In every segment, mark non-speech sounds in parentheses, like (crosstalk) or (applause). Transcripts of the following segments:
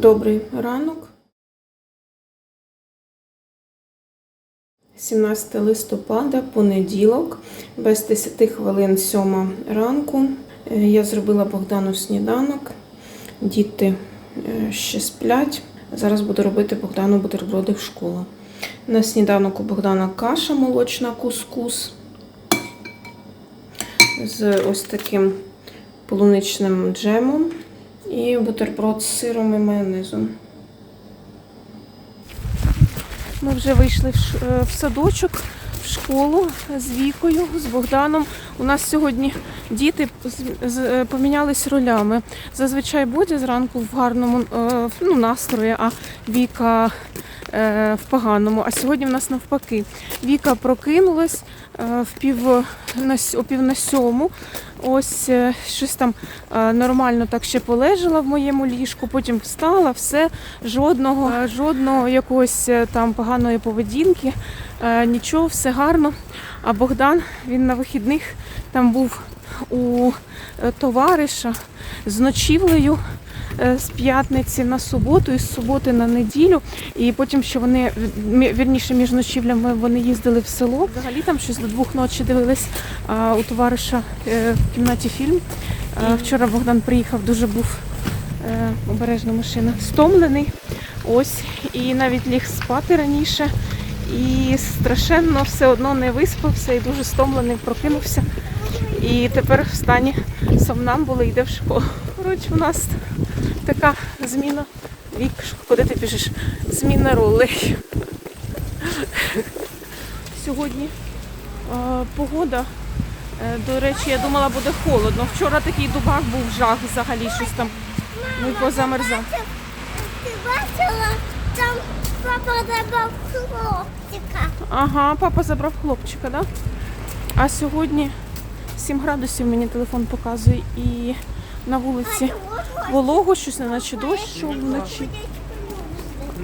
Добрий ранок. 17 листопада, понеділок, без 10 хвилин 7 ранку. Е, Я зробила Богдану сніданок. Діти е, ще сплять. Зараз буду робити Богдану бутерброди в школу. На сніданок у Богдана каша молочна кускус з ось таким полуничним джемом і бутерброд з сиром і майонезом. Ми вже вийшли е, в садочок, в школу з Вікою, з Богданом. У нас сьогодні діти е, помінялись ролями. Зазвичай Бодя зранку в гарному е, ну, настрої, а Віка в поганому. А сьогодні в нас навпаки. Віка прокинулась в пів на сьому. Ось е, щось там е, нормально так ще полежала в моєму ліжку, потім встала, все, жодного, е, жодного якогось там поганої поведінки, нічого, все гарно. А Богдан він на вихідних там був у товариша з ночівлею з п'ятниці на суботу і з суботи на неділю. І потім, що вони вірніше між ночівлями вони їздили в село. Взагалі там щось до двох ночі дивились а, у товариша е, в кімнаті фільм. А, вчора Богдан приїхав, дуже був е, обережна машина, стомлений. Ось, і навіть ліг спати раніше. І страшенно все одно не виспався і дуже стомлений, прокинувся. І тепер в стані сомнамбули йде в школу. Коротше, у нас така зміна. Вік, куди ти біжиш? Зміна ролей. Сьогодні е, погода. е, До речі, я думала, буде холодно. Вчора такий дубак був жах взагалі, щось там ми позамерзав. Ти бачила, там папа забрав хлопчика. Ага, папа забрав хлопчика, да? А сьогодні 7 градусів мені телефон показує і на вулиці волого, щось не наче дощ вночі.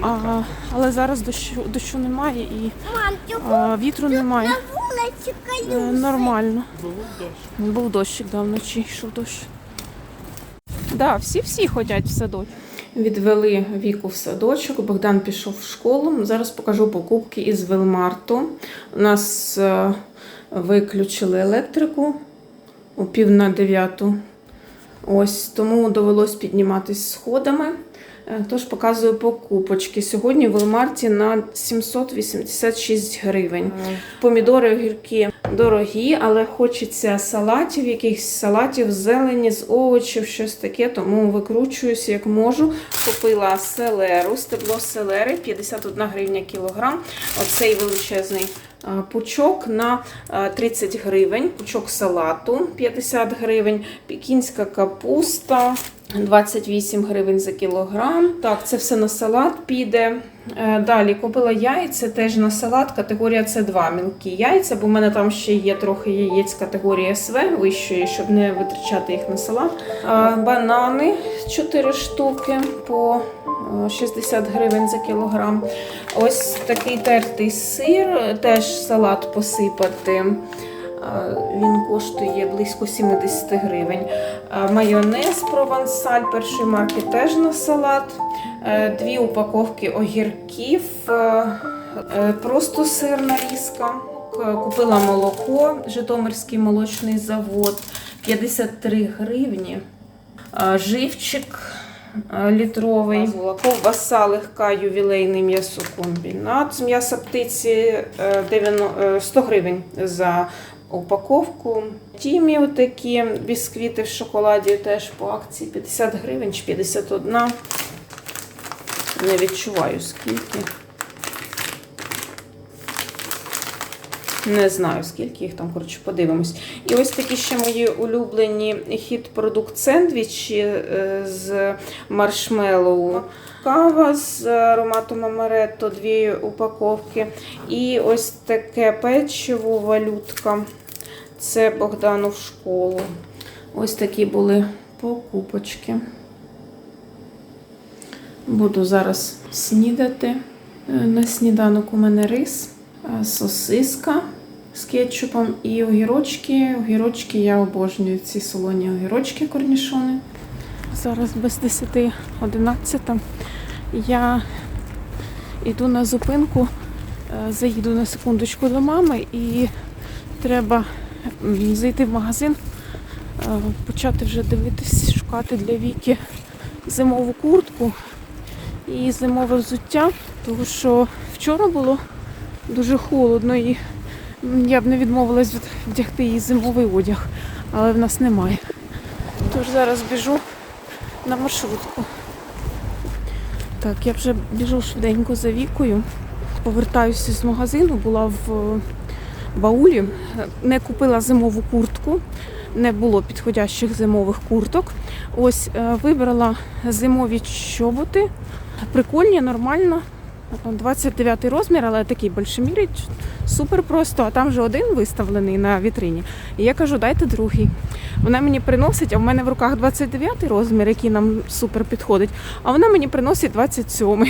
А, але зараз дощу, дощу немає і а, вітру немає. Е? Нормально. Був дощик, да, вночі йшов дощ. Да, всі-всі ходять в садочок. Відвели віку в садочок, Богдан пішов в школу. Зараз покажу покупки із Велмарту. У нас е, виключили електрику о пів на дев'яту. Ось тому довелось підніматись сходами. Е, Тож показую покупочки. Сьогодні в Велмарті на 786 гривень. Помідори огірки дорогі, але хочеться салатів, якихось салатів, зелені з овочів, щось таке, тому викручуюсь як можу. Купила селеру, стебло селери 51 гривня кілограм. Оцей величезний пучок на 30 гривень, пучок салату 50 гривень, пікінська капуста. 28 гривень за кілограм. Так, це все на салат піде. Е, Далі купила яйця теж на салат, категорія С2 мілкі яйця, бо в мене там ще є трохи яєць категорії СВ вищої, щоб не витрачати їх на салат. Банани 4 штуки по е, 60 гривень за кілограм. Ось такий тертий сир, теж салат посипати. Він коштує близько 70 гривень. Майонез провансаль першої марки теж на салат. Е, Дві упаковки огірків, е, е, просто сирна різка. Купила молоко, Житомирський молочний завод 53 гривні. Живчик літровий. Ковбаса легка ювілейний м'ясокомбінат з м'яса птиці е, 90 е, 100 гривень за упаковку. Тімі отакі бісквіти в шоколаді теж по акції 50 гривень чи 51. Не відчуваю скільки. Не знаю, скільки їх там, коротше, подивимось. І ось такі ще мої улюблені хіт-продукт сендвічі е, з маршмеллоу. Кава з ароматом амаретто, дві упаковки. І ось таке печиво, валютка. Це Богдану в школу. Ось такі були покупочки. Буду зараз снідати. Е, На сніданок у мене рис, е, сосиска з кетчупом і огірочки. Огірочки я обожнюю ці солоні огірочки корнішони. Зараз без 10 11. Я йду на зупинку, е, заїду на секундочку до мами і треба зайти в магазин, е, почати вже дивитись, шукати для Віки зимову куртку і зимове взуття, тому що вчора було дуже холодно і я б не відмовилась від- вдягти їй зимовий одяг, але в нас немає. Тож зараз біжу на маршрутку. Так, я вже біжу швиденько за вікою. Повертаюся з магазину, була в баулі, не купила зимову куртку, не було підходящих зимових курток. Ось е, вибрала зимові чоботи. Прикольні, нормально. 29 розмір, але такий більшомірий, супер просто, а там же один виставлений на вітрині. І я кажу, дайте другий. Вона мені приносить, а в мене в руках 29 розмір, який нам супер підходить, а вона мені приносить 27.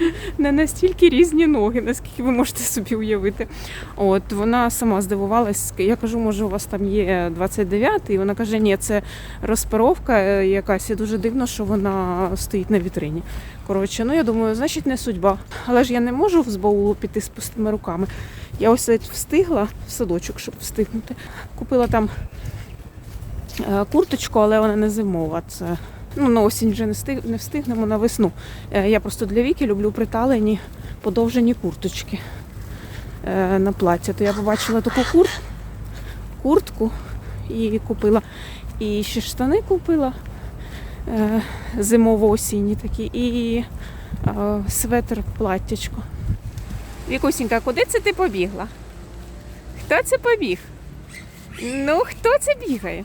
(laughs) Не настільки різні ноги, наскільки ви можете собі уявити. От вона сама здивувалась. Я кажу, може, у вас там є 29 і вона каже, ні, це розпаровка е, якась, і дуже дивно, що вона стоїть на вітрині. Коротше, ну я думаю, значить не судьба. Але ж я не можу з баулу піти з пустими руками. Я ось встигла в садочок, щоб встигнути. Купила там е, курточку, але вона не зимова. Це ну, на осінь вже не, стиг, не встигнемо на весну. Е, Я просто для віки люблю приталені подовжені курточки е, на плаття. То я побачила таку кур... куртку і купила. І ще штани купила е, зимово-осінні такі, і светр платтячко. Вікусінька, куди це ти побігла? Хто це побіг? Ну, хто це бігає?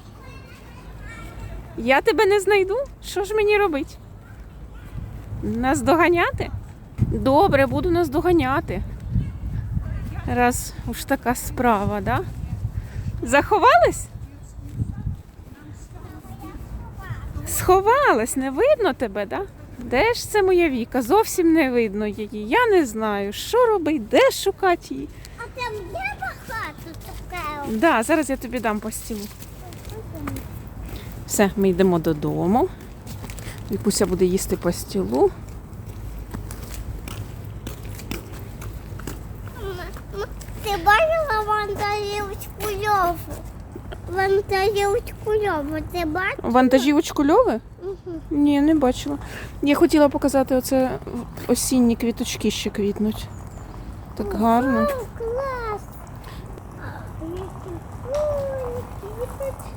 Я тебе не знайду? Що ж мені робити? Нас доганяти? Добре, буду нас доганяти. Раз уж така справа, да? Заховалась? Сховалась, не видно тебе, да? Де ж це моя Віка? Зовсім не видно її. Я не знаю, що робить, де шукати її. А там є багато таке. Да, зараз я тобі дам постілу. Все, ми йдемо додому. Вікуся буде їсти постілу. Ти бачила вантажівочку Льову? Вантажівочку Льову, ти бачила? Вантажівочку льови? Мгм. Ні, не бачила. Я хотіла показати оце осінні квіточки ще квітнуть. Так гарно. О, клас! Ой, квіточки.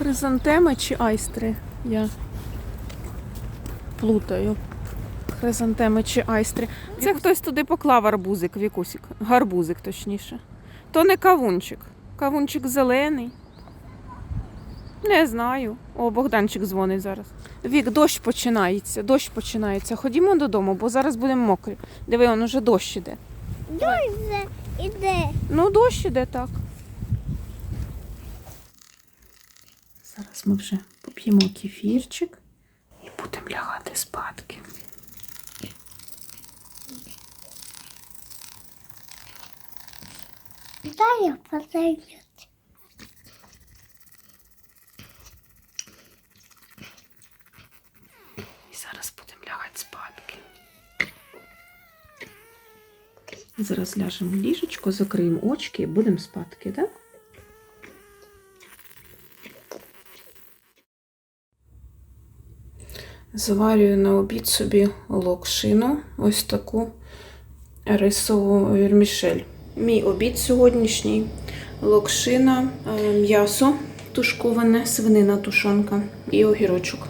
Хризантеми чи айстри? Я плутаю. Хризантеми чи айстри. Це хтось туди поклав арбузик, вікусик. Гарбузик, точніше. То не кавунчик. Кавунчик зелений. Не знаю. О, Богданчик дзвонить зараз. Вік, дощ починається, дощ починається. Ходімо додому, бо зараз будемо мокрі. Диви, он уже дощ іде. Дуже іде. Ну, дощ іде так. Зараз ми вже поп'ємо кефірчик і будемо лягати спадки. Дай я подаю. І зараз будемо лягати спадки. Зараз ляжемо в ліжечко, закриємо очки і будемо спадки, так? Заварюю на обід собі локшину, ось таку рисову вірмішель. Мій обід сьогоднішній локшина, е, м'ясо тушковане, свинина тушонка і огірочок.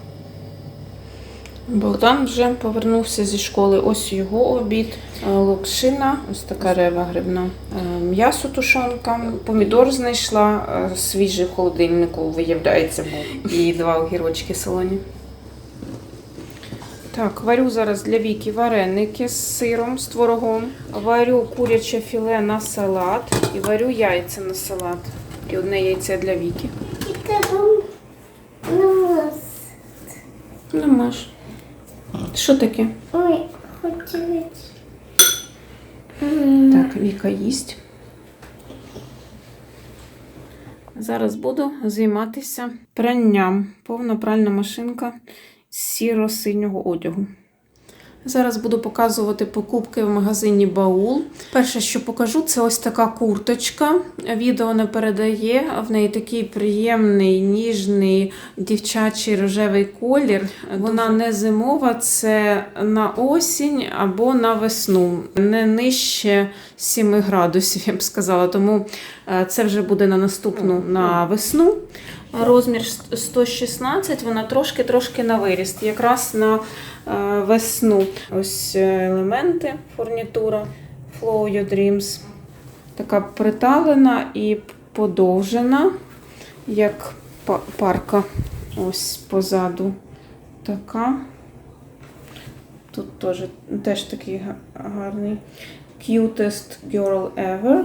Богдан вже повернувся зі школи. Ось його обід. Е, Локшина, ось така рева грибна. Е, М'ясо тушонка, помідор знайшла, свіжий в холодильнику, виявляється, був. І два огірочки солоні. Так, варю зараз для Віки вареники з сиром, з творогом. Варю куряче філе на салат і варю яйця на салат. І одне яйце для Віки. І тебе. Намаш. Що таке? Ой, хотілося. Так, Віка їсть. Зараз буду займатися пранням. Повна пральна машинка сіро-синього одягу. Зараз буду показувати покупки в магазині Баул. Перше, що покажу, це ось така курточка. Відео не передає. В неї такий приємний, ніжний дівчачий рожевий колір. Вона не зимова, це на осінь або на весну. Не нижче 7 градусів, я б сказала. Тому е, це вже буде на наступну на весну. Розмір 116, вона трошки-трошки на виріст, якраз на весну. Ось е, елементи, фурнітура Flow Your Dreams. Така приталена і подовжена, як парка. Ось позаду така. Тут теж, теж такий гарний. Cutest Girl Ever.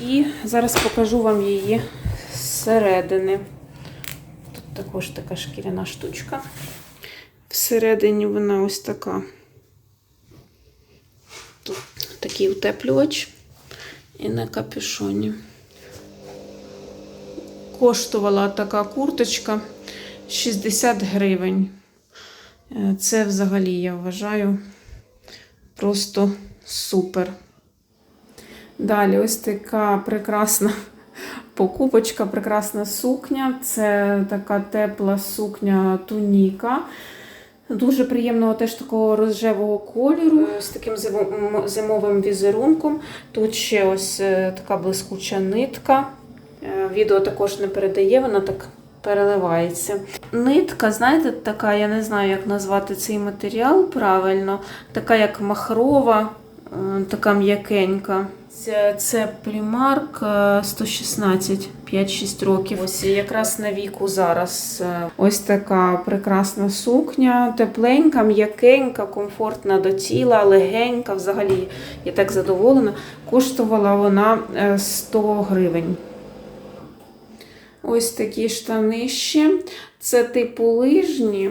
І зараз покажу вам її зсередини. Тут також така шкіряна штучка. Всередині вона ось така. Такий утеплювач і на капюшоні. Коштувала така курточка 60 гривень. Е, Це взагалі, я вважаю, просто супер. Далі ось така прекрасна (laughs) покупочка, прекрасна сукня. Це така тепла сукня туніка. Дуже приємного теж такого рожевого кольору з таким зимовим візерунком. Тут ще ось е, така блискуча нитка. Е, Відео також не передає, вона так переливається. Нитка, знаєте, така, я не знаю, як назвати цей матеріал правильно, така як махрова, е, така м'якенька. Це, це е, 116, 5-6 років. Ось і якраз на віку зараз. Е, Ось така прекрасна сукня, тепленька, м'якенька, комфортна до тіла, легенька. Взагалі, я так задоволена. Коштувала вона е, 100 гривень. Ось такі штанищі. Це типу лижні,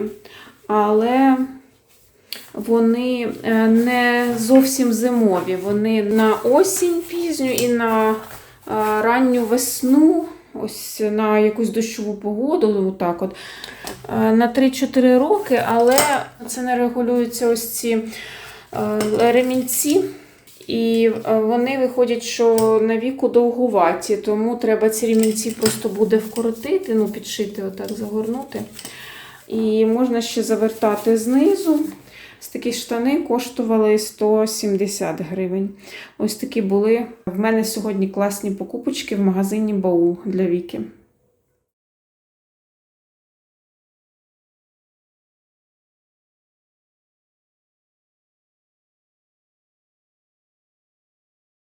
але вони е, не зовсім зимові. Вони на осінь пізню і на е, ранню весну, ось на якусь дощову погоду. Отак от. На 3-4 роки, але це не регулюються ось ці ремінці. І вони виходять, що на віку довгуваті, тому треба ці ремінці просто буде вкоротити, ну, підшити, отак загорнути. І можна ще завертати знизу. Такі штани коштували 170 гривень. Ось такі були. В мене сьогодні класні покупочки в магазині Бау для Віки.